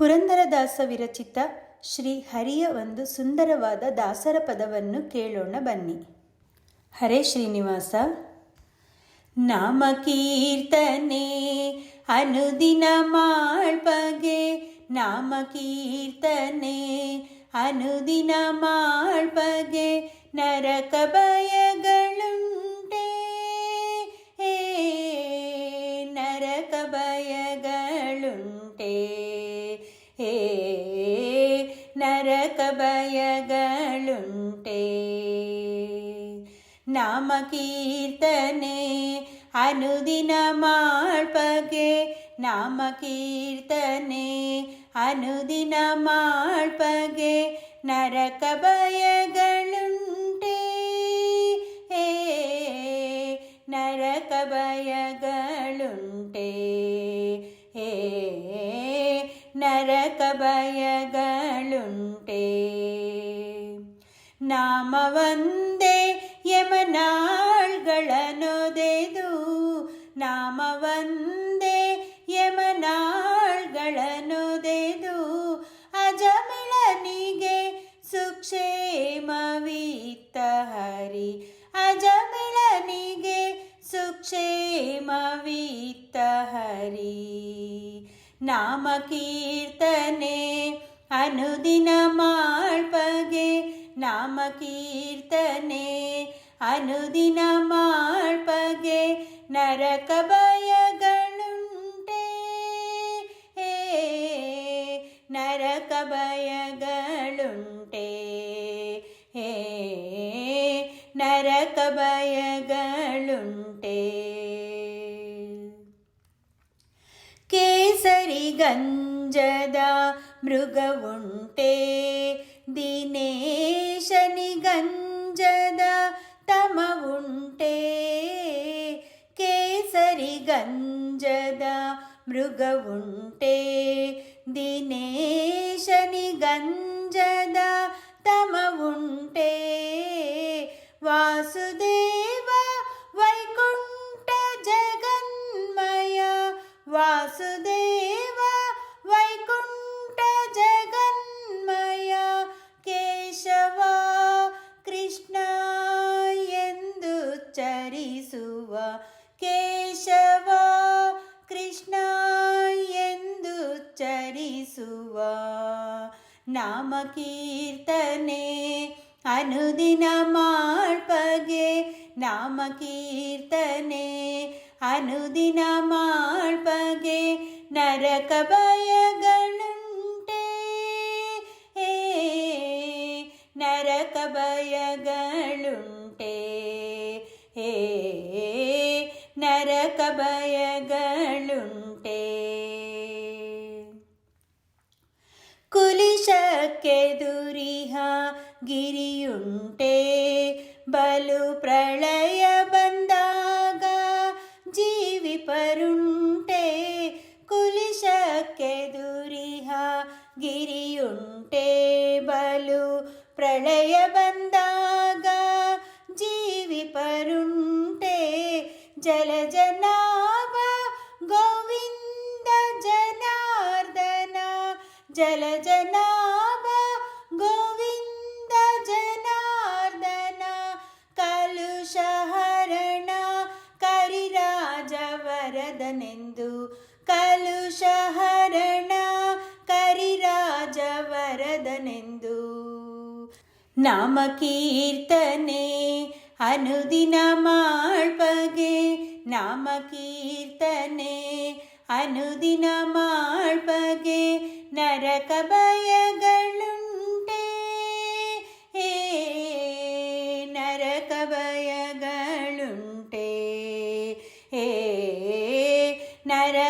ಪುರಂದರದಾಸ ವಿರಚಿತ ಶ್ರೀ ಹರಿಯ ಒಂದು ಸುಂದರವಾದ ದಾಸರ ಪದವನ್ನು ಕೇಳೋಣ ಬನ್ನಿ. ಹರೇ ಶ್ರೀನಿವಾಸ. ನಾಮ ಕೀರ್ತನೆ, ಅನುದಿನ ಮಾಳ್ಪಗೆ. ನಾಮ ಕೀರ್ತನೆ, ಅನುದಿನ ಮಾಳ್ಪಗೆ. ನರಕ ಏ, ನರಕ ಏ ನರಕ ಭಯಗಳುಂಟೆ ನಾಮ ಕೀರ್ತನೆ ಅನುದಿನ ಮಾಳ್ಪಗೆ ನಾಮ ಕೀರ್ತನೆ ಅನುದಿನ ಮಾಳ್ಪಗೆ ನರಕ ಭಯಗಳುಂಟೆ ಏ ನರಕ ಭಯಗಳುಂಟೆ ಸುಕ್ಷೇಮವಿತ್ತ ಹರಿ ಅಜಮಿಳನಿಗೆ ಸುಕ್ಷೇಮವಿತ್ತ ಹರಿ ನಾಮ ಕೀರ್ತನೆ ಅನುದಿನ ಮಾಳ್ಪಗೆ ನಾಮ ಕೀರ್ತನೆ ಅನುದಿನ ಮಾಳ್ಪಗೆ ನರಕ ಭಯಗಳುಂಟೆ ಏ ನರಕ ಭಯಗಳುಂಟೆ ನರಕ ಭಯಗಳುಂಟೆ ಕೇಸರಿ ಗಂಜದ ಮೃಗವುಂಟೆ ದಿನೇಶನಿ ಗಂಜದ ತಮವುಂಟೆ ಕೇಸರಿ ಗಂಜದ ಮೃಗವುಂಟೆ ದಿನೇಶನಿ ಗಂಜದ ತಮವುಂಟೆ ವಾಸುದೇವ ವೈಕುಂಠ ಜಗನ್ಮಯ ವಾಸುದೇವ ವೈಕುಂಠ ಜಗನ್ಮಯ ಕೇಶವ ಕೃಷ್ಣ ಎಂದು ಚರಿಸುವ ಕೇಶವ ಕೃಷ್ಣ ಎಂದು ಚರಿಸುವ ನಾಮ ಕೀರ್ತನೆ അനുദിനമാൾപകെ നാമകീർത്തനെ. അനുദിനമാൾപകെ നരകഭയകളുണ്ടേ. നരകഭയകളുണ്ടേ. നരകഭയ ಬಲು ಪ್ರಳಯ ಬಂದಾಗ ಜೀವಿ ಪರುಂಟೆ ಕುಲಿಶಕ್ಕೆ ದುರಿಹ ಗಿರಿಯುಂಟೆ ಬಲು ಪ್ರಳಯ ಬಂದಾಗ ಕರಿರಾಜವರದನೆಂದು ಕಲುಷಹರಣ ಕರಿರಾಜವರದನೆಂದು. ನಾಮ ಕೀರ್ತನೆ ಅನುದಿನ ಮಾಳ್ಪಗೆ ನಾಮ ಕೀರ್ತನೆ ಅನುದಿನ ಮಾಳ್ಪಗೆ ನರಕ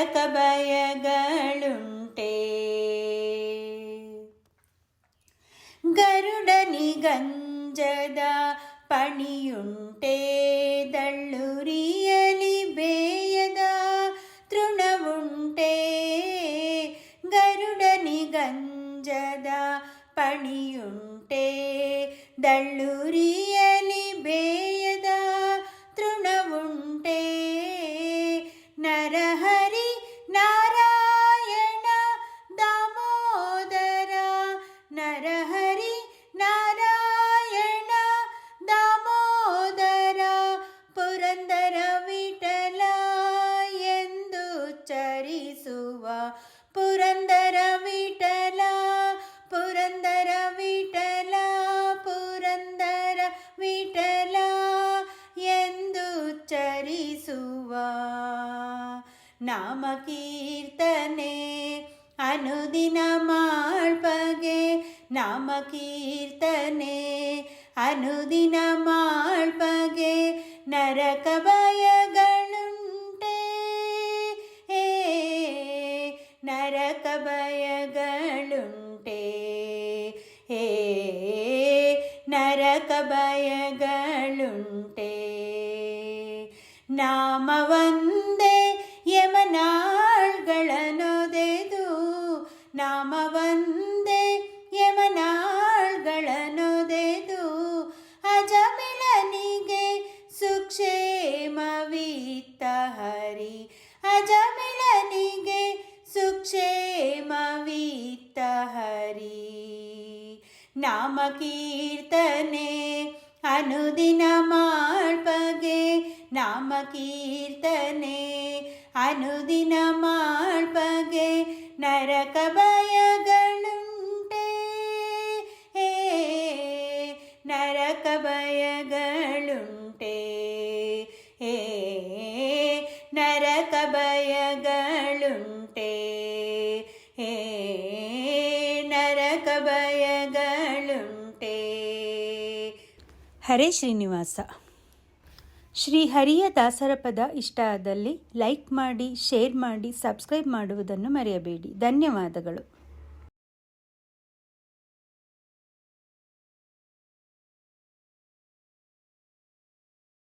ನರಕ ಭಯಗಳುಂಟೆ ಗರುಡನಿಗಂಜದ ಪಣಿಯುಂಟೆ ದಳ್ಳುರಿಯಲಿ ಬೇಯದ ತೃಣವುಂಟೆ ಗರುಡನಿಗಂಜದ ಪಣಿಯುಂಟೆ ದಳ್ಳುರಿಯಲಿ ವಿಠಲ ಎಂದು ಚರಿಸುವ ನಾಮ ಕೀರ್ತನೆ ಅನುದಿನ ಮಾಳ್ಪಗೆ ನಾಮ ಕೀರ್ತನೆ ಅನುದಿನ ಮಾಳ್ಪಗೆ ನರಕ ನರಕ ಭಯಗಳುಂಟೆ. ನಾಮವಂದೇ ಯಮನಾಳ್ಗಳನೊದೆದು. ನಾಮವಂದೇ ಯಮನಾಳ್ಗಳನೊದೆದು. ಅಜಮಿಳನಿಗೆ ಸುಕ್ಷೇಮವಿತ್ತ ಹರಿ. ಅಜಮಿಳನಿಗೆ ಸುಕ್ಷೇಮವಿತ್ತ ಹರಿ. ನಾಮ ಕೀರ್ತನೆ ಅನುದಿನ ಮಾಳ್ಪಗೆ ನಾಮ ಕೀರ್ತನೆ ಅನುದಿನ ಮಾಳ್ಪಗೆ ನರಕ ಭಯಗಳುಂಟೆ ಏ ನರಕ ಭಯಗಳುಂಟೆ ಏ ನರಕ ಭಯಗಳುಂಟೆ ಹರೇ ಶ್ರೀನಿವಾಸ. ಶ್ರೀ ಹರಿಯ ದಾಸರ ಪದ ಇಷ್ಟ ಆದಲ್ಲಿ ಲೈಕ್ ಮಾಡಿ, ಶೇರ್ ಮಾಡಿ, ಸಬ್ಸ್ಕ್ರೈಬ್ ಮಾಡುವುದನ್ನು ಮರೆಯಬೇಡಿ. ಧನ್ಯವಾದಗಳು.